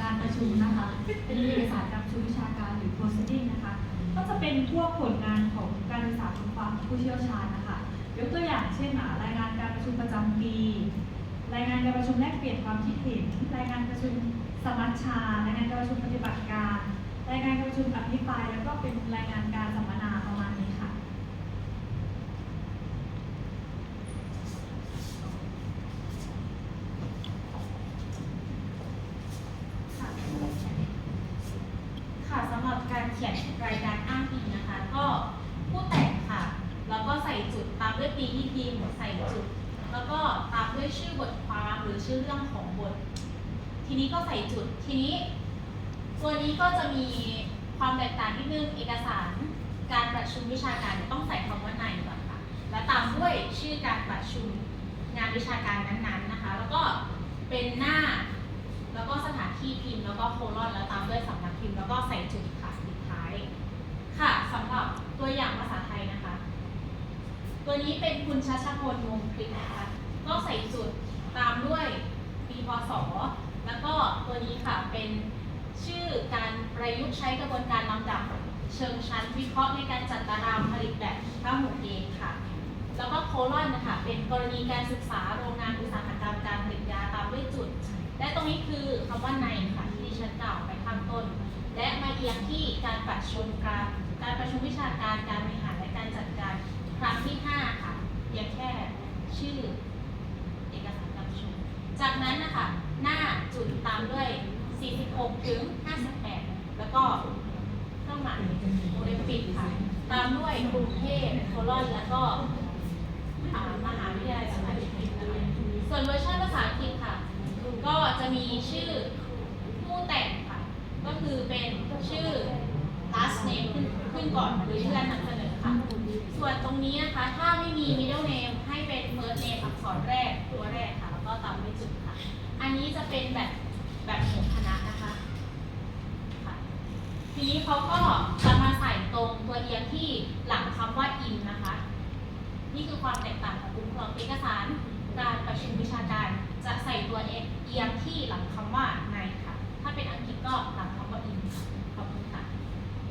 การประชุมนะคะ เป็นเอกสารการประชุมวิชาการหรือ proceeding นะคะ ก็จะเป็นพวกผลงานของการศึกษาของความผู้เชี่ยวชาญนะคะ ยกตัวอย่างเช่นรายงานการประชุมประจำปี รายงานการประชุมแลกเปลี่ยนความคิดเห็น รายงานประชุมสมัชชารายงานการประชุมปฏิบัติการ รายงานการประชุมอภิปราย แล้วก็เป็นรายงานการสัมมนาประมาณนี้ค่ะ ค่ะค่ะสำหรับการ เขียนรายการอ้างอิงนะคะ ก็ผู้แต่งค่ะ แล้วก็ใส่จุดตามด้วยปีที่พิมพ์ใส่จุด แล้วก็ตามด้วยชื่อบทความหรือชื่อเรื่องของบท ทีนี้ก็ใส่จุด ทีนี้ ตัวนี้ก็จะมีความแตกต่างนิดนึงเอกสาร การประชุมวิชาการต้องใส่คำว่าในก่อนค่ะ และตามด้วยชื่อการประชุมงานวิชาการนั้นๆนะคะ แล้วก็เป็นหน้า แล้วก็สถานที่พิมพ์ แล้วก็โคลอน แล้วตามด้วยสำนักพิมพ์ แล้วก็ใส่จุดค่ะสุดท้าย ค่ะสำหรับตัวอย่างภาษาไทยนะคะ ตัวนี้เป็นคุณชัชพลวงคลิปนะคะ ก็ใส่จุดตามด้วยปีพศ แล้วก็ตัวนี้ค่ะเป็นชื่อการประยุกต์ใช้กระบวนการลำดับ เชิงชั้นวิเคราะห์ในการจัดตารางผลิตแบบข้าหมูเองค่ะ แล้วก็โคลอนนะคะเป็นกรณีการศึกษาโรงงานอุตสาหกรรมการผลิตยาตามด้วยจุด และตรงนี้คือคำว่าในค่ะที่ดิฉันกล่าวไปข้างต้น และมาเอียงที่การประชุมการการประชุมวิชาการการบริหารและการจัดการครั้งที่ 5 ค่ะเพียงแค่ชื่อเอกสารการประชุม จากนั้นนะคะ หน้าจุดตามด้วย 6 ถึง 58 แล้วก็เครื่องหมายโอลิมปิกค่ะ ตามด้วยกรุงเทพโคลอนแล้วก็มหาวิทยาลัยสารสนเทศนะคะส่วนเวอร์ชันภาษาอังกฤษค่ะ ก็จะมีชื่อผู้แต่งค่ะ ก็คือเป็นชื่อ last name ขึ้นขึ้นก่อนหรือชื่อกานำเสนอค่ะ ส่วนตรงนี้นะคะ ถ้าไม่มี middle name ให้เป็น first name อักษรแรกตัวแรกค่ะ แล้วก็ตามด้วยจุดค่ะ อันนี้จะเป็นแบบหมู่คณะนะคะค่ะ ทีนี้เขาก็จะมาใส่ตรงตัวเอียงที่หลังคำว่า in นะคะ นี่คือความแตกต่างของกลุ่มของเอกสาร การประชุมวิชาการ จะใส่ตัวเอียงที่หลังคำว่าว่า